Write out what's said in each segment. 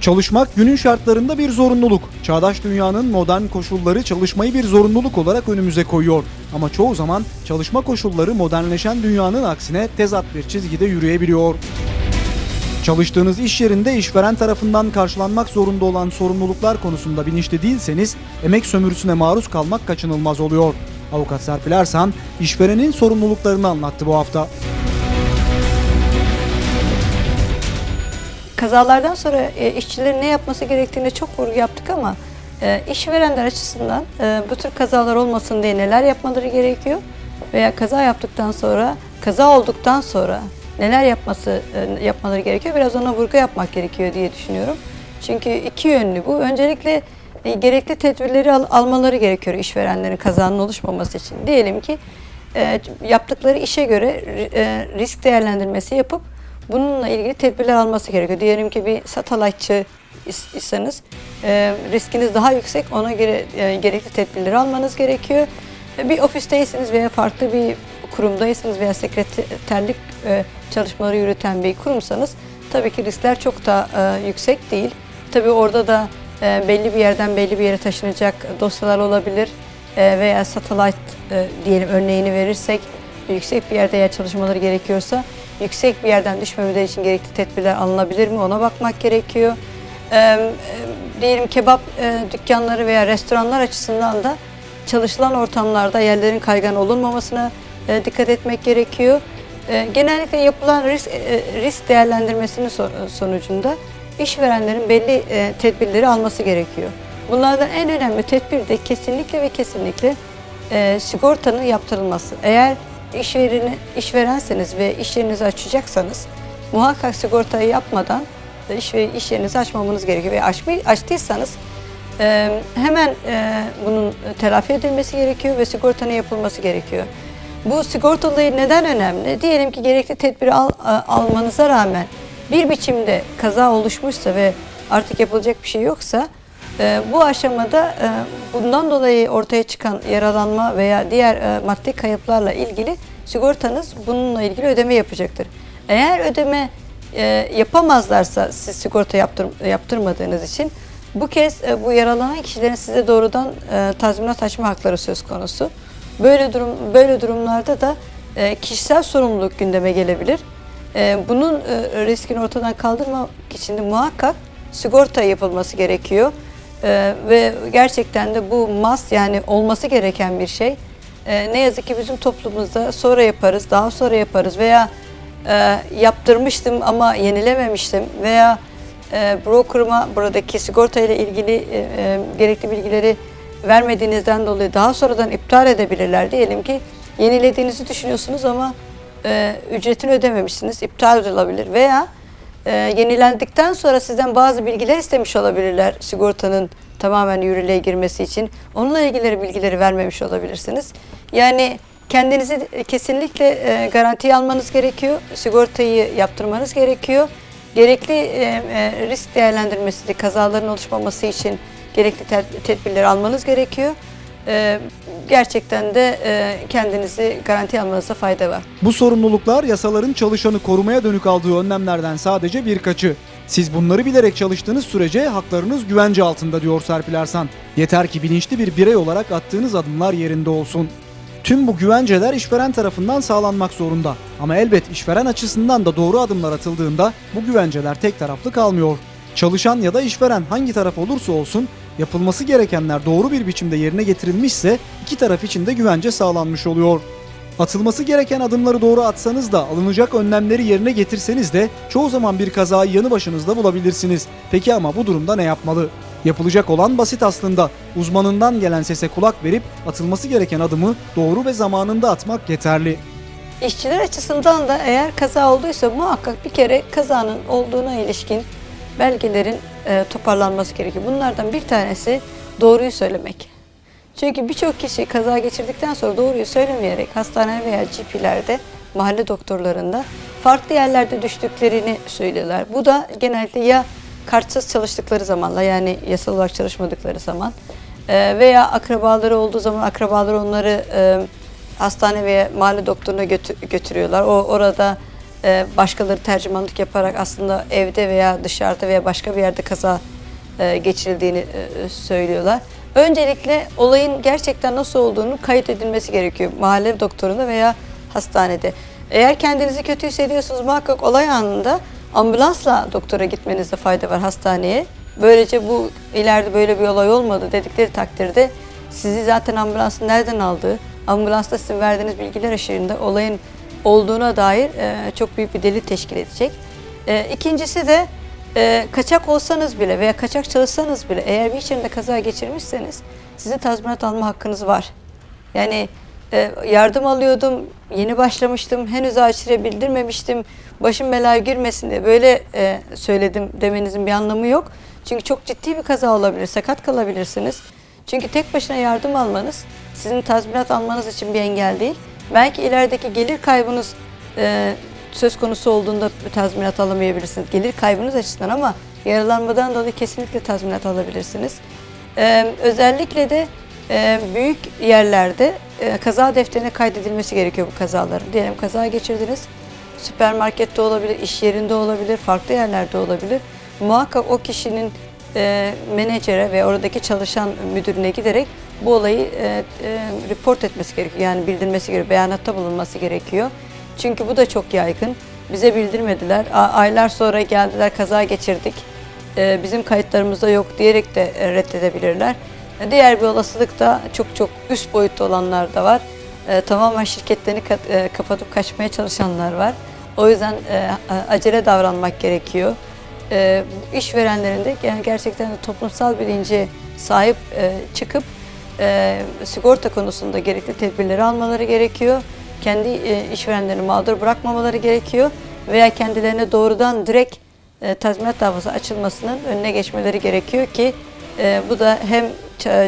Çalışmak günün şartlarında bir zorunluluk. Çağdaş dünyanın modern koşulları çalışmayı bir zorunluluk olarak önümüze koyuyor. Ama çoğu zaman çalışma koşulları modernleşen dünyanın aksine tezat bir çizgide yürüyebiliyor. Çalıştığınız iş yerinde işveren tarafından karşılanmak zorunda olan sorumluluklar konusunda bilinçli değilseniz emek sömürüsüne maruz kalmak kaçınılmaz oluyor. Avukat Serpil Ersan, işverenin sorumluluklarını anlattı bu hafta. Kazalardan sonra e, işçilerin ne yapması gerektiğine çok vurgu yaptık ama e, işverenler açısından e, bu tür kazalar olmasın diye neler yapmaları gerekiyor veya kaza yaptıktan sonra, kaza olduktan sonra neler yapması e, yapmaları gerekiyor biraz ona vurgu yapmak gerekiyor diye düşünüyorum. Çünkü iki yönlü bu. Öncelikle gerekli tedbirleri al- almaları gerekiyor işverenlerin kazanın oluşmaması için. Diyelim ki e, yaptıkları işe göre e, risk değerlendirmesi yapıp bununla ilgili tedbirler alması gerekiyor. Diyelim ki bir satellite'çı is- iseniz e, riskiniz daha yüksek ona göre e, gerekli tedbirleri almanız gerekiyor. E, Bir ofisteyseniz veya farklı bir kurumdaysanız veya sekreterlik e, çalışmaları yürüten bir kurumsanız tabii ki riskler çok da e, yüksek değil. Tabii orada da e, belli bir yerden belli bir yere taşınacak dosyalar olabilir E, veya satellite e, diyelim örneğini verirsek yüksek bir yerde eğer çalışmaları gerekiyorsa yüksek bir yerden düşmemeleri için gerekli tedbirler alınabilir mi ona bakmak gerekiyor. E, e, diyelim kebap e, dükkanları veya restoranlar açısından da çalışılan ortamlarda yerlerin kaygan olunmamasına e, dikkat etmek gerekiyor. E, genellikle yapılan risk, e, risk değerlendirmesinin so- sonucunda işverenlerin belli e, tedbirleri alması gerekiyor. Bunlardan en önemli tedbir de kesinlikle ve kesinlikle e, sigortanın yaptırılması. Eğer işvereni, işverenseniz ve iş yerinizi açacaksanız muhakkak sigortayı yapmadan e, iş, ve iş yerinizi açmamanız gerekiyor. Ve açmayı, açtıysanız e, hemen e, bunun telafi edilmesi gerekiyor ve sigortanın yapılması gerekiyor. Bu sigortalığı neden önemli? Diyelim ki gerekli tedbiri al, a- almanıza rağmen bir biçimde kaza oluşmuşsa ve artık yapılacak bir şey yoksa e, bu aşamada e, bundan dolayı ortaya çıkan yaralanma veya diğer e, maddi kayıplarla ilgili sigortanız bununla ilgili ödeme yapacaktır. Eğer ödeme e, yapamazlarsa siz sigorta yaptır, yaptırmadığınız için bu kez bu yaralanan kişilerin size doğrudan tazminat açma hakları söz konusu. Böyle durum böyle durumlarda da kişisel sorumluluk gündeme gelebilir. Bunun riskini ortadan kaldırmak için de muhakkak sigorta yapılması gerekiyor. E, ve gerçekten de bu mas yani olması gereken bir şey. E, ne yazık ki bizim toplumumuzda sonra yaparız, daha sonra yaparız veya e, yaptırmıştım ama yenilememiştim veya e, brokerıma buradaki sigorta ile ilgili e, e, gerekli bilgileri vermediğinizden dolayı daha sonradan iptal edebilirler. Diyelim ki yenilediğinizi düşünüyorsunuz ama e, ücretini ödememişsiniz, iptal olabilir veya e, yenilendikten sonra sizden bazı bilgiler istemiş olabilirler sigortanın tamamen yürürlüğe girmesi için. Onunla ilgili bilgileri vermemiş olabilirsiniz. Yani kendinizi kesinlikle e, garantiye almanız gerekiyor. Sigortayı yaptırmanız gerekiyor. Gerekli e, e, risk değerlendirmesi, kazaların oluşmaması için gerekli te- tedbirleri almanız gerekiyor. E, gerçekten de e, kendinizi garantiye almanızda fayda var. Bu sorumluluklar yasaların çalışanı korumaya dönük aldığı önlemlerden sadece birkaçı. Siz bunları bilerek çalıştığınız sürece haklarınız güvence altında diyor Serpil Ersan. Yeter ki bilinçli bir birey olarak attığınız adımlar yerinde olsun. Tüm bu güvenceler işveren tarafından sağlanmak zorunda. Ama elbet işveren açısından da doğru adımlar atıldığında bu güvenceler tek taraflı kalmıyor. Çalışan ya da işveren hangi taraf olursa olsun yapılması gerekenler doğru bir biçimde yerine getirilmişse iki taraf için de güvence sağlanmış oluyor. Atılması gereken adımları doğru atsanız da alınacak önlemleri yerine getirseniz de çoğu zaman bir kazayı yanı başınızda bulabilirsiniz. Peki ama bu durumda ne yapmalı? Yapılacak olan basit aslında. Uzmanından gelen sese kulak verip atılması gereken adımı doğru ve zamanında atmak yeterli. İşçiler açısından da eğer kaza olduysa muhakkak bir kere kazanın olduğuna ilişkin belgelerin e, toparlanması gerekiyor. Bunlardan bir tanesi doğruyu söylemek. Çünkü birçok kişi kaza geçirdikten sonra doğruyu söylemeyerek hastane veya GP'lerde, mahalle doktorlarında farklı yerlerde düştüklerini söylüyorlar. Bu da genellikle ya kartsız çalıştıkları zamanla yani yasal olarak çalışmadıkları zaman e, veya akrabaları olduğu zaman akrabaları onları e, hastane veya mahalle doktoruna götü- götürüyorlar. O orada e, başkaları tercümanlık yaparak aslında evde veya dışarıda veya başka bir yerde kaza e, geçirildiğini e, söylüyorlar. Öncelikle olayın gerçekten nasıl olduğunu kayıt edilmesi gerekiyor mahalle doktorunda veya hastanede. Eğer kendinizi kötü hissediyorsanız muhakkak olay anında ambulansla doktora gitmenizde fayda var hastaneye. Böylece bu ileride böyle bir olay olmadı dedikleri takdirde sizi zaten ambulansın nereden aldığı, ambulansta sizin verdiğiniz bilgiler ışığında olayın olduğuna dair e, çok büyük bir delil teşkil edecek. E, ikincisi de e, kaçak olsanız bile veya kaçak çalışsanız bile eğer bir iş yerinde kaza geçirmişseniz sizin tazminat alma hakkınız var. Yani e, yardım alıyordum, yeni başlamıştım, henüz açire bildirmemiştim, başım belaya girmesin diye böyle e, söyledim demenizin bir anlamı yok. Çünkü çok ciddi bir kaza olabilir, sakat kalabilirsiniz. Çünkü tek başına yardım almanız sizin tazminat almanız için bir engel değil. Belki ilerideki gelir kaybınız e, söz konusu olduğunda tazminat alamayabilirsiniz. Gelir kaybınız açısından ama yaralanmadan dolayı kesinlikle tazminat alabilirsiniz. Ee, özellikle de e, büyük yerlerde e, kaza defterine kaydedilmesi gerekiyor bu kazaların. Diyelim kaza geçirdiniz, süpermarkette olabilir, iş yerinde olabilir, farklı yerlerde olabilir. Muhakkak o kişinin e, menajere ve oradaki çalışan müdürüne giderek bu olayı e, e, report etmesi gerekiyor. Yani bildirmesi gerekiyor, beyanatta bulunması gerekiyor. Çünkü bu da çok yaygın. Bize bildirmediler. A- aylar sonra geldiler kaza geçirdik. Ee, bizim kayıtlarımızda yok diyerek de e, reddedebilirler. E, Diğer bir olasılık da çok çok üst boyutta olanlar da var. E, tamamen şirketlerini kat- e, kapatıp kaçmaya çalışanlar var. O yüzden e, acele davranmak gerekiyor. E, işverenlerin de yani gerçekten de toplumsal bilinci sahip e, çıkıp e, sigorta konusunda gerekli tedbirleri almaları gerekiyor. Kendi e, işverenlerini mağdur bırakmamaları gerekiyor veya kendilerine doğrudan direkt e, tazminat davası açılmasının önüne geçmeleri gerekiyor ki e, bu da hem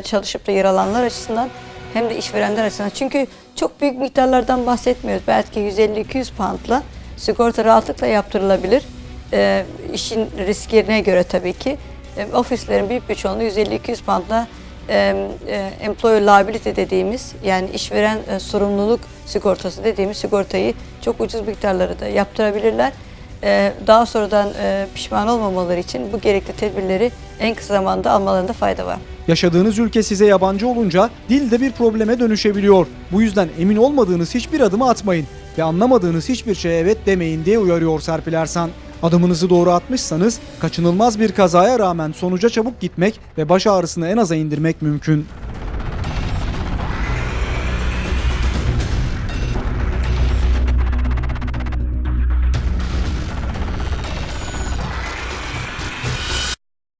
çalışıp da yer alanlar açısından hem de işverenler açısından. Çünkü çok büyük miktarlardan bahsetmiyoruz. Belki 150-200 poundla sigorta rahatlıkla yaptırılabilir. E, işin riskine göre tabii ki. E, ofislerin büyük bir çoğunluğu 150-200 poundla e, e, employer liability dediğimiz yani işveren e, sorumluluk sigortası dediğimiz sigortayı çok ucuz miktarları da yaptırabilirler. E, daha sonradan e, pişman olmamaları için bu gerekli tedbirleri en kısa zamanda almalarında fayda var. Yaşadığınız ülke size yabancı olunca dil de bir probleme dönüşebiliyor. Bu yüzden emin olmadığınız hiçbir adımı atmayın ve anlamadığınız hiçbir şeye evet demeyin diye uyarıyor Serpil Ersan. Adımınızı doğru atmışsanız kaçınılmaz bir kazaya rağmen sonuca çabuk gitmek ve baş ağrısını en aza indirmek mümkün.